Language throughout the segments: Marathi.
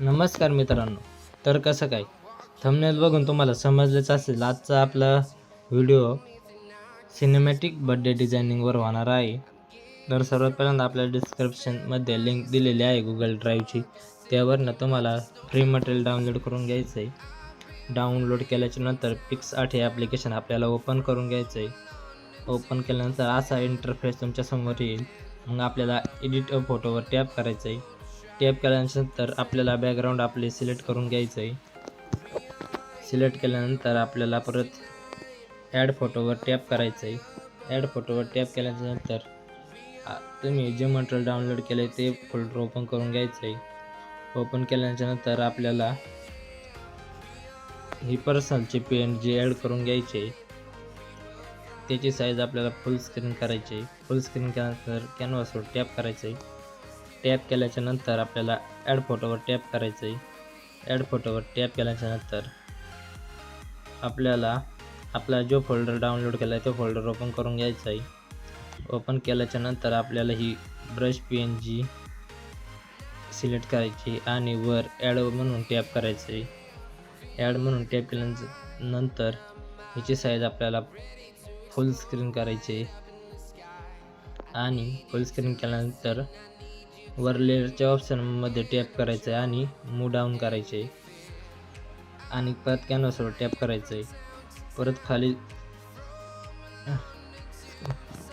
नमस्कार मित्रांनो. तर कसं काय? थंबनेल बघून तुम्हाला समजलेच असेल आजचा आपला व्हिडिओ सिनेमॅटिक बड्डे डिझायनिंगवर होणार आहे. तर सर्वात पहिल्यांदा आपल्या डिस्क्रिप्शनमध्ये लिंक दिलेली आहे गुगल ड्राईव्हची त्यावरनं तुम्हाला फ्री मटेरियल डाउनलोड करून घ्यायचं आहे. डाउनलोड केल्याच्यानंतर पिक्स आठ हे ॲप्लिकेशन आपल्याला ओपन करून घ्यायचं आहे. ओपन केल्यानंतर असा इंटरफेस तुमच्यासमोर येईल. मग आपल्याला एडिट फोटोवर टॅप करायचं आहे. टॅप केल्यानंतर आपल्याला बॅकग्राऊंड आपले सिलेक्ट करून घ्यायचं आहे सिलेक्ट केल्यानंतर आपल्याला परत ॲड फोटोवर टॅप करायचं आहे ॲड फोटोवर टॅप केल्यानंतर तुम्ही जे मटेरियल डाउनलोड केलं आहे ते फोल्डर ओपन करून घ्यायचं आहे ओपन केल्यानंतर आपल्याला ही पर्सनलची पेंट जी ॲड करून घ्यायची आहे त्याची साईज आपल्याला फुल स्क्रीन करायची आहे फुल स्क्रीन केल्यानंतर कॅनव्हासवर टॅप करायचं आहे टॅप केल्याच्यानंतर आपल्याला ॲड फोटोवर टॅप करायचं आहे ॲड फोटोवर टॅप केल्याच्यानंतर आपल्याला आपला जो फोल्डर डाउनलोड केला आहे तो फोल्डर ओपन करून घ्यायचा आहे ओपन केल्याच्यानंतर आपल्याला ही brush P N G select करायची आणि वर ॲड म्हणून टॅप करायचं आहे ॲड म्हणून टॅप केल्यानंतर हिची साईज आपल्याला फुल स्क्रीन करायची आहे आणि फुल स्क्रीन केल्यानंतर वर लेअरच्या ऑप्शनमध्ये टॅप करायचं आहे आणि मूव डाऊन करायचे आहे आणि परत कॅनव्हासवर टॅप करायचं आहे परत खाली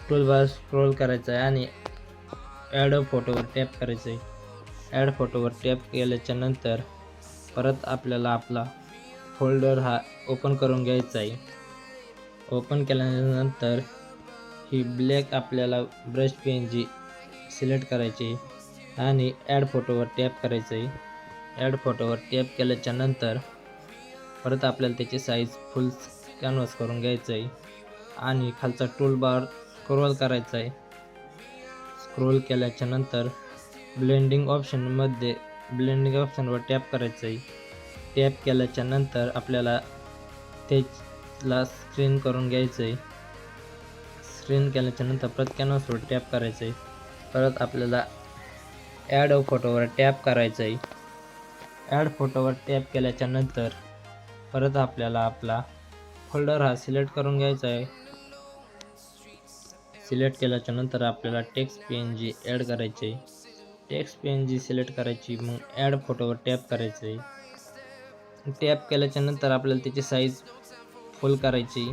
टूल बार स्क्रोल करायचं आहे आणि ॲड फोटोवर टॅप करायचं आहे ॲड फोटोवर टॅप केल्याच्यानंतर परत आपल्याला आपला फोल्डर हा ओपन करून घ्यायचा आहे ओपन केल्यानंतर ही ब्लॅक आपल्याला ब्रश पेन जी सिलेक्ट करायची. आहे आणि ॲड फोटोवर टॅप करायचं आहे ॲड फोटोवर टॅप केल्याच्यानंतर परत आपल्याला त्याची साईज फुल कॅनव्हास करून घ्यायचं आहे आणि खालचा टूल बार स्क्रोल करायचा आहे स्क्रोल केल्याच्यानंतर ब्लेंडिंग ऑप्शनमध्ये ब्लेंडिंग ऑप्शनवर टॅप करायचं आहे टॅप केल्याच्यानंतर आपल्याला त्याला स्क्रीन करून घ्यायचं आहे स्क्रीन केल्याच्यानंतर परत कॅनव्हासवर टॅप करायचं आहे परत आपल्याला ॲड फोटोवर टॅप करायचं आहे ॲड फोटोवर टॅप केल्याच्यानंतर परत आपल्याला आपला फोल्डर हा सिलेक्ट करून घ्यायचा आहे. सिलेक्ट केल्याच्यानंतर आपल्याला text P N G add करायचे आहे text P N G select करायची मग ॲड फोटोवर टॅप करायचं आहे टॅप केल्याच्यानंतर आपल्याला त्याची साईज फुल करायची.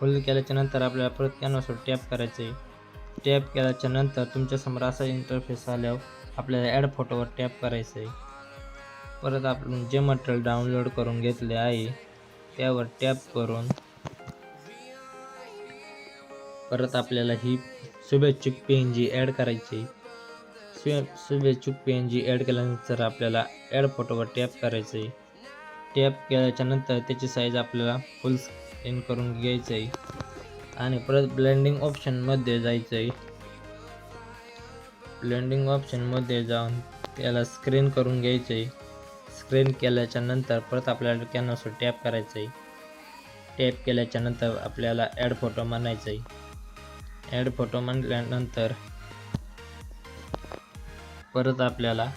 फुल केल्याच्यानंतर आपल्याला परत कॅनव्हासवर टॅप करायचं आहे टॅप केल्याच्यानंतर तुमच्यासमोर असा इंटरफेस आल्यावर आपल्याला ॲड फोटोवर टॅप करायचं आहे परत आपण जे मटेरियल डाउनलोड करून घेतले आहे त्यावर टॅप करून परत आपल्याला ही शुभेच्छुक पी एन जी ॲड करायची. शु शुभेच्छुक पी एन जी ॲड केल्यानंतर आपल्याला ॲड फोटोवर टॅप करायचं आहे टॅप केल्याच्यानंतर त्याची साईज आपल्याला फुल स्क्रीन करून घ्यायचं आहे आणि परत ब्लेंडिंग ऑप्शनमध्ये जायचं आहे ब्लेंडिंग ऑप्शनमध्ये जाऊन त्याला स्क्रीन करून घ्यायचं आहे स्क्रीन केल्याच्यानंतर परत आपल्याला कॅनव्हासवर टॅप करायचं आहे टॅप केल्याच्यानंतर आपल्याला ॲड फोटो म्हणायचं आहे ॲड फोटो म्हणल्यानंतर परत आपल्याला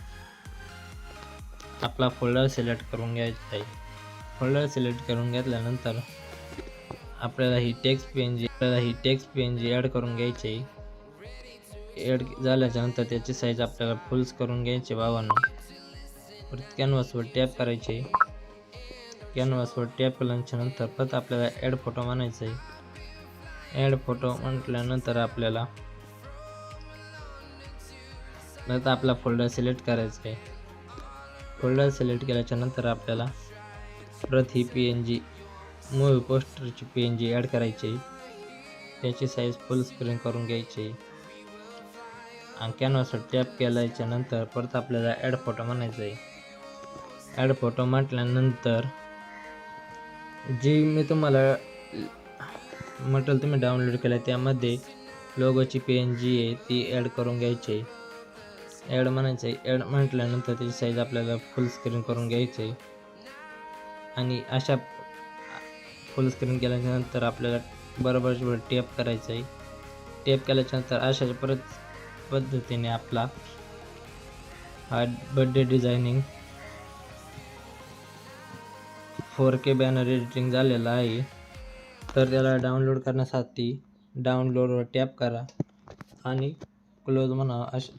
आपला फोल्डर सिलेक्ट करून घ्यायचा आहे फोल्डर सिलेक्ट करून घेतल्यानंतर आपल्याला ही टेक्स्ट पी एन जी आपल्याला ही text P N G add करून घ्यायची आहे ॲड झाल्याच्यानंतर त्याची साईज आपल्याला फुल्स करून घ्यायची बाबांनो. परत कॅनव्हासवर टॅप करायचे कॅनव्हासवर टॅप केल्याच्यानंतर परत आपल्याला ॲड फोटो म्हणायचं आहे. ॲड फोटो म्हटल्यानंतर आपल्याला परत आपला फोल्डर सिलेक्ट करायचा आहे. फोल्डर सिलेक्ट केल्याच्यानंतर आपल्याला परत ही पी एन जी मूवी पोस्टरची पी एन जी ॲड करायची आहे. त्याची साईज फुल स्क्रीन करून घ्यायची आहे. आणि कॅनव्हासवर टॅप केल्याच्यानंतर परत आपल्याला ॲड फोटो म्हणायचं आहे. ॲड फोटो म्हटल्यानंतर जी मी तुम्हाला मटेरियल तुम्ही डाउनलोड केलं आहे त्यामध्ये लोगोची पी एन जी आहे ती ॲड करून घ्यायची आहे. ॲड म्हणायचं आहे. ॲड म्हटल्यानंतर त्याची साईज आपल्याला फुल स्क्रीन करून घ्यायची आहे. आणि अशा फुल स्क्रीन केल्याच्यानंतर आपल्याला बरोबर टॅप करायचं आहे. टॅप केल्याच्यानंतर अशा परत पद्धतीने आपला हा birthday designing four K banner editing झालेला आहे. तर त्याला डाउनलोड करण्यासाठी डाउनलोडवर टॅप करा आणि क्लोज म्हणा अशा